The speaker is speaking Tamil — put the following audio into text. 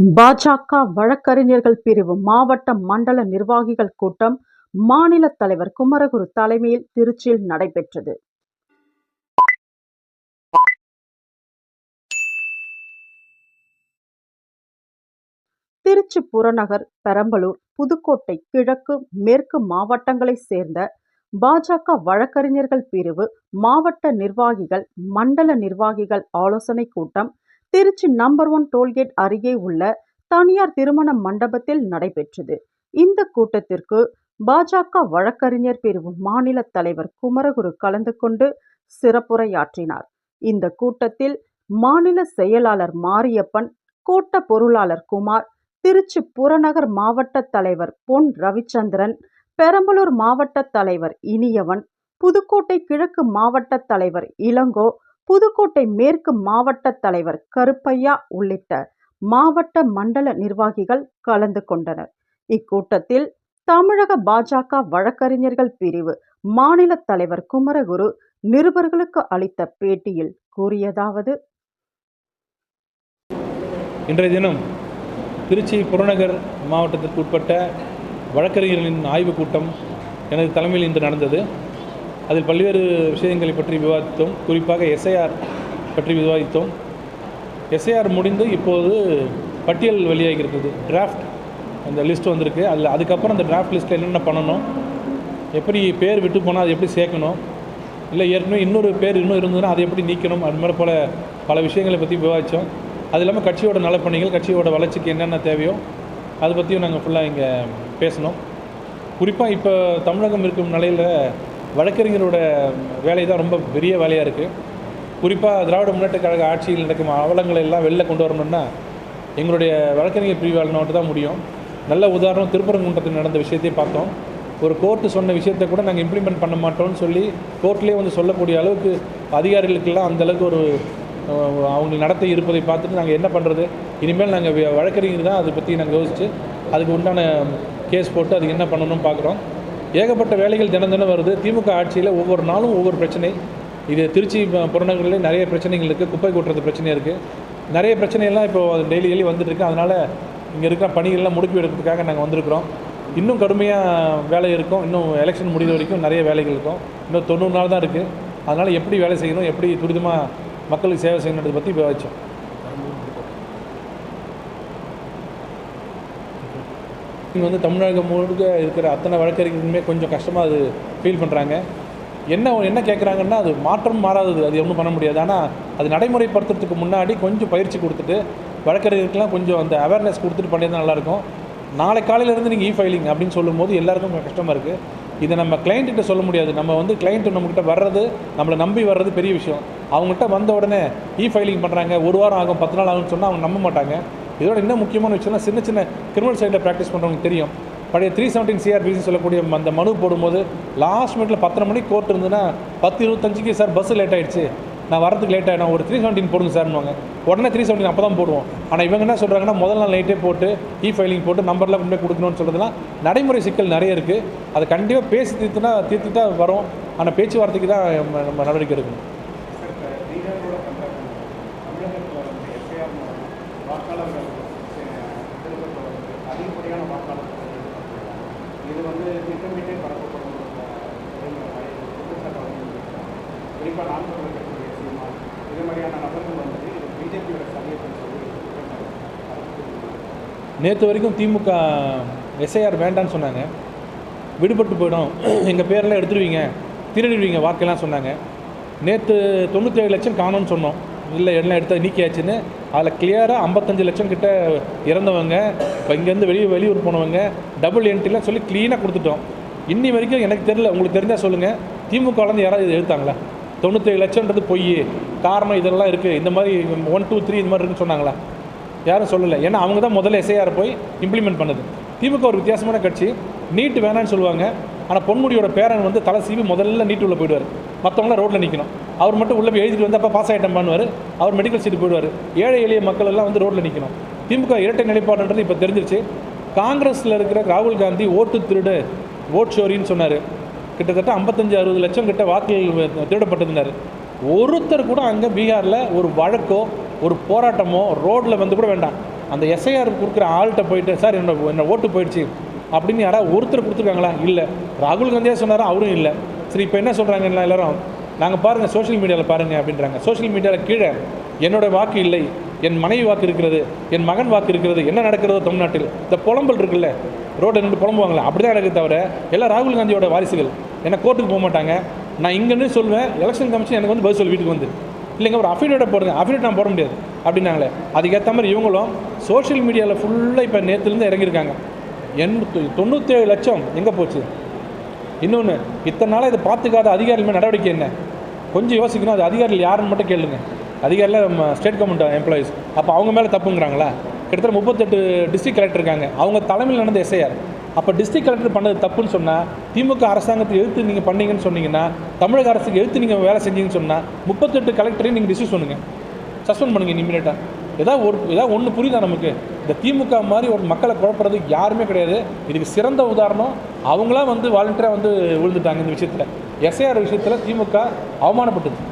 பாஜக வழக்கறிஞர்கள் பிரிவு மாவட்ட மண்டல நிர்வாகிகள் கூட்டம் மாநில தலைவர் குமரகுரு தலைமையில் திருச்சியில் நடைபெற்றது. திருச்சி புறநகர் பெரம்பலூர் புதுக்கோட்டை கிழக்கு மேற்கு மாவட்டங்களைச் சேர்ந்த பாஜக வழக்கறிஞர்கள் பிரிவு மாவட்ட நிர்வாகிகள் மண்டல நிர்வாகிகள் ஆலோசனை கூட்டம் திருச்சி நம்பர் ஒன் டோல்கேட் அருகே உள்ள தனியார் திருமண மண்டபத்தில் நடைபெற்றது. இந்த கூட்டத்திற்கு பாஜக வழக்கறிஞர் பிரிவு மாநில தலைவர் குமரகுரு கலந்து கொண்டு சிறப்புரையாற்றினார். இந்த கூட்டத்தில் மாநில செயலாளர் மாரியப்பன் கோட்ட பொருளாளர் குமார் திருச்சி புறநகர் மாவட்ட தலைவர் பொன் ரவிச்சந்திரன் பெரம்பலூர் மாவட்ட தலைவர் இனியவன் புதுக்கோட்டை கிழக்கு மாவட்ட தலைவர் இளங்கோ புதுக்கோட்டை மேற்கு மாவட்ட தலைவர் கருப்பையா உள்ளிட்ட மாவட்ட மண்டல நிர்வாகிகள் கலந்து கொண்டனர். இக்கூட்டத்தில் தமிழக பாஜக வழக்கறிஞர்கள் பிரிவு மாநில தலைவர் குமரகுரு நிருபர்களுக்கு அளித்த பேட்டியில் கூறியதாவது இன்றைய தினம் திருச்சி புறநகர் மாவட்டத்திற்கு உட்பட்ட வழக்கறிஞர்களின் ஆய்வுக் கூட்டம் எனது தலைமையில் இன்று நடந்தது. அதில் பல்வேறு விஷயங்களை பற்றி விவாதித்தோம். குறிப்பாக எஸ்ஐஆர் பற்றி விவாதித்தோம். எஸ்ஐஆர் முடிந்து இப்போது பட்டியல் வெளியாகி இருக்குது டிராஃப்ட் அந்த லிஸ்ட் வந்திருக்கு. அதில் அதுக்கப்புறம் அந்த டிராஃப்ட் லிஸ்ட்டில் என்னென்ன பண்ணணும்? எப்படி பேர் விட்டு போனால் அதை எப்படி சேர்க்கணும்? இல்லை ஏற்கனவே இன்னொரு பேர் இன்னும் இருந்ததுன்னா அதை எப்படி நீக்கணும்? அது மாதிரி போல் பல விஷயங்களை பற்றி விவாதித்தோம். அது இல்லாமல் கட்சியோட நலப்பணிகள் கட்சியோட வளர்ச்சிக்கு என்னென்ன தேவையோ அதை பற்றியும் நாங்கள் ஃபுல்லாக இங்கே பேசினோம் குறிப்பாக இப்போ தமிழகம் இருக்கும் நிலையில் வழக்கறிஞரோட வேலை தான் ரொம்ப பெரிய வேலையாக இருக்குது குறிப்பாக திராவிட முன்னேற்ற கழக ஆட்சியில் நடக்கும் அவலங்களை எல்லாம் வெளில கொண்டு வரணும்னா எங்களுடைய வழக்கறிஞர் பிரிவால் மட்டும் தான் முடியும். நல்ல உதாரணம் திருப்பரங்குன்றத்தில் நடந்த விஷயத்தை பார்த்தோம். ஒரு கோர்ட்டு சொன்ன விஷயத்தை கூட நாங்கள் இம்ப்ளிமெண்ட் பண்ண மாட்டோம்னு சொல்லி கோர்ட்லேயே வந்து சொல்லக்கூடிய அளவுக்கு அதிகாரிகளுக்கெல்லாம் அந்த அளவுக்கு ஒரு அவங்க நடத்தை இருப்பதை பார்த்துட்டு நாங்கள் என்ன பண்ணுறது இனிமேல் நாங்கள் வழக்கறிஞர் தான் அதை பற்றி நாங்கள் யோசித்து அதுக்கு உண்டான கேஸ் போட்டு அதுக்கு என்ன பண்ணணும்னு பார்க்குறோம் ஏகப்பட்ட வேலைகள் தினம் தினம் வருது. திமுக ஆட்சியில் ஒவ்வொரு நாளும் ஒவ்வொரு பிரச்சனை. இது திருச்சி புறநகரில் நிறைய பிரச்சனைகள் இருக்குது குப்பை கொட்டுறது பிரச்சனை இருக்குது நிறைய பிரச்சனையெல்லாம் இப்போ டெய்லி டெய்லி வந்துட்டுருக்கு அதனால் இங்கே இருக்கிற பணிகள்லாம் முடுக்கி எடுக்கிறதுக்காக நாங்கள் வந்திருக்கிறோம். இன்னும் கடுமையாக வேலை இருக்கும். இன்னும் எலெக்ஷன் முடிகிற வரைக்கும் நிறைய வேலைகள் இருக்கும். இன்னும் தொண்ணூறு நாள் தான் இருக்குது அதனால் எப்படி வேலை செய்யணும் எப்படி துரிதமாக மக்களுக்கு சேவை செய்யணுன்றதை பற்றி விவாதிச்சோம். இங்கே வந்து தமிழகம் முழுக்க இருக்கிற அத்தனை வழக்கறிஞர்களுமே கொஞ்சம் கஷ்டமாக அது ஃபீல் பண்ணுறாங்க என்ன என்ன கேட்குறாங்கன்னா அது மாற்றம் மாறாதது. அது ஒன்றும் பண்ண முடியாது. ஆனால் அது நடைமுறைப்படுத்துறதுக்கு முன்னாடி கொஞ்சம் பயிற்சி கொடுத்துட்டு வழக்கறிஞர்களுக்கெல்லாம் கொஞ்சம் அந்த அவேர்னஸ் கொடுத்துட்டு பண்ணியிருந்தால் நல்லாயிருக்கும். நாளை காலையிலேருந்து நீங்கள் இ ஃபைலிங் அப்படின்னு சொல்லும்போது எல்லாருக்கும் கொஞ்சம் கஷ்டமாக இருக்குது இதை நம்ம கிளைண்ட்டிட்ட சொல்ல முடியாது. நம்ம வந்து கிளைண்ட்டு நம்மக்கிட்ட வர்றது நம்மளை நம்பி வர்றது பெரிய விஷயம். அவங்ககிட்ட வந்த உடனே இ ஃபைலிங் பண்ணுறாங்க ஒரு வாரம் ஆகும் பத்து நாள் ஆகும்னு சொன்னால் அவங்க நம்ப மாட்டாங்க. இதோட இன்னும் முக்கியமான விஷயம்னா சின்ன சின்ன கிரிமினல் சைடில் ப்ராக்டிஸ் பண்ணுறவங்களுக்கு தெரியும். பழைய த்ரீ செவன்டீன் சிஆர்பிசி சொல்லக்கூடிய அந்த மனு போடும்போது லாஸ்ட் மினிட்ல பத்தரை மணிக்கு கோர்ட் இருந்ததுன்னா பத்து இருபத்தஞ்சுக்கு சார் பஸ் லேட் ஆகிடுச்சு நான் வரதுக்கு லேட் ஆகிடும் ஒரு த்ரீ செவன்டீன் போடுங்க சார்னுவாங்க உடனே த்ரீ செவன்டீன் அப்போ தான் போடுவோம். ஆனால் இவங்க என்ன சொல்கிறாங்கன்னா முதல் நாள் நைட்டே போட்டு இ ஃபைலிங் போட்டு நம்பர்லாம் கொண்டு கொடுக்கணும்னு சொல்கிறதுலாம் நடைமுறை சிக்கல் நிறைய இருக்குது அதை கண்டிப்பாக பேசி தீர்த்துனா தீர்த்துட்டா வரும். ஆனால் பேச்சுவார்த்தைக்கு தான் நம்ம நம்ம நடவடிக்கை எடுக்கணும். வாக்காளர்கள் அதிகப்படியான வாக்காளர்கள் இது வந்து திட்டமிட்டே பரப்பப்படும் குற்றச்சாட்டு குறிப்பாக நாம் தமிழர் கட்சியுடைய சீமா இது மாதிரியான நபர்கள் வந்து இது பிஜேபியோட சமயத்தில் சொல்லி நேற்று வரைக்கும் திமுக எஸ்ஐஆர் வேண்டான்னு சொன்னாங்க. விடுபட்டு போயிடும். எங்கள் பேரெல்லாம் எடுத்துருவீங்க திருடிடுவீங்க வாக்கெல்லாம் சொன்னாங்க. நேற்று தொண்ணூற்றேழு லட்சம் காணும்னு சொன்னோம். இல்லை எண்ணெய் எடுத்து நீக்கியாச்சுன்னு. அதில் கிளியராக ஐம்பத்தஞ்சு லட்சம் கிட்ட இறந்தவங்க இப்போ இங்கேருந்து வெளியே வெளியூர் போனவங்க டபுள் என்ட்ரிலாம் சொல்லி க்ளீனாக கொடுத்துட்டோம். இன்னி வரைக்கும் எனக்கு தெரியல உங்களுக்கு தெரிஞ்சால் சொல்லுங்கள் திமுகலேருந்து யாராவது இது எடுத்தாங்களா? தொண்ணூற்றேழு லட்சம்ன்றது பொய். காரணம் இதெல்லாம் இருக்குது இந்த மாதிரி ஒன் டூ த்ரீ இந்த மாதிரி இருக்குன்னு சொன்னாங்களா? யாரும் சொல்லலை. ஏன்னா அவங்க தான் முதல்ல எஸ்ஐஆர் போய் இம்ப்ளிமெண்ட் பண்ணுது. திமுக ஒரு வித்தியாசமான கட்சி. நீட் வேணான்னு சொல்லுவாங்க. ஆனால் பொன்முடியோட பேரன் வந்து தலை சீவி முதல்ல நீட்டு உள்ளே போயிடுவார். மற்றவங்களாம் ரோட்டில் நிற்கணும் அவர் மட்டும் உள்ளே போய் எழுதிட்டு வந்து அப்போ பாஸ் ஆகிட்டம் பண்ணுவார். அவர் மெடிக்கல் சீட்டு போயிடுவார். ஏழை எளிய மக்கள் எல்லாம் வந்து ரோட்டில் நிற்கணும் திமுக இரட்டை நிலைப்பாடுன்றது இப்போ தெரிஞ்சிருச்சு. காங்கிரஸில் இருக்கிற ராகுல் காந்தி ஓட்டு திருடு ஓட் ஷோரின்னு சொன்னார். கிட்டத்தட்ட ஐம்பத்தஞ்சு அறுபது லட்சம் கிட்ட வாக்குகள் திருடப்பட்டிருந்தார். ஒருத்தர் கூட அங்கே பீகாரில் ஒரு வழக்கோ ஒரு போராட்டமோ ரோட்டில் வந்து கூட வேண்டாம். அந்த எஸ்ஐஆர் கொடுக்குற ஆள்கிட்ட போயிட்டு சார் என்னோட என்ன ஓட்டு போயிடுச்சு. அப்படின்னு யாராவது ஒருத்தர் கொடுத்துருக்காங்களா? இல்லை. ராகுல் காந்தியாக சொன்னாரா? அவரும் இல்லை. சரி இப்போ என்ன சொல்கிறாங்க எல்லாரும்? நாங்கள் பாருங்கள் சோஷியல் மீடியாவில் பாருங்கள் அப்படின்றாங்க. சோஷியல் மீடியாவில் கீழே என்னோட வாக்கு இல்லை என் மனைவி வாக்கு இருக்கிறது என் மகன் வாக்கு இருக்கிறது என்ன நடக்கிறதோ தமிழ்நாட்டில். இந்த புலம்பல் இருக்குல்ல ரோட்டில் நின்று புலம்புவாங்களே அப்படி தான் நடக்குது தவிர எல்லாம் ராகுல் காந்தியோட வாரிசுகள் என்ன கோர்ட்டுக்கு போக மாட்டாங்க. நான் இங்கேன்னு சொல்லுவேன் எலெக்ஷன் கமிஷன் எனக்கு வந்து பதில் சொல்லி வீட்டுக்கு வந்து. இல்லைங்க ஒரு அஃபிடேட்டை போடுங்க அஃபிடேட் நான் போட முடியாது அப்படின்னாங்களே. அதுக்கேற்ற மாதிரி இவங்களும் சோஷியல் மீடியாவில் ஃபுல்லாக இப்போ நேற்றுலேருந்து இறங்கியிருக்காங்க. எண்பத்து தொண்ணூற்றேழு லட்சம் எங்கே போச்சு? இன்னொன்று இத்தனை நாளாக இதை பார்த்துக்காத அதிகாரிகள் நடவடிக்கை என்ன? கொஞ்சம் யோசிக்கணும் அது அதிகாரிகள் யாருன்னு மட்டும் கேளுங்க. அதிகாரியில் நம்ம ஸ்டேட் கவர்மெண்ட் எம்ப்ளாயீஸ் அப்போ அவங்க மேலே தப்புங்கிறாங்களா? கிட்டத்தட்ட முப்பத்தெட்டு டிஸ்ட்ரிக்ட் கலெக்டர் இருக்காங்க. அவங்க தலைமையில் நடந்த எஸ்ஐஆர் அப்போ டிஸ்ட்ரிக்ட் கலெக்டர் பண்ணது தப்புன்னு சொன்னால் திமுக அரசாங்கத்தை எழுத்து நீங்கள் பண்ணீங்கன்னு சொன்னீங்கன்னா தமிழக அரசுக்கு எழுத்து நீங்கள் வேலை செஞ்சீங்கன்னு சொன்னால் முப்பத்தெட்டு கலெக்டரையும் நீங்கள் டிஸ்மிஸ் பண்ணுங்கள் சஸ்பெண்ட் பண்ணுங்க இமீடியட்டாக ஏதாவது ஒரு ஏதாவது ஒன்று புரியுதா நமக்கு? இந்த திமுக மாதிரி ஒரு மக்களை குழப்பறது யாருமே கிடையாது. இதுக்கு சிறந்த உதாரணம் அவங்களாம் வந்து வாலண்டியராக வந்து விழுந்துட்டாங்க இந்த விஷயத்தில். எஸ்ஐஆர் விஷயத்தில் திமுக அவமானப்பட்டது.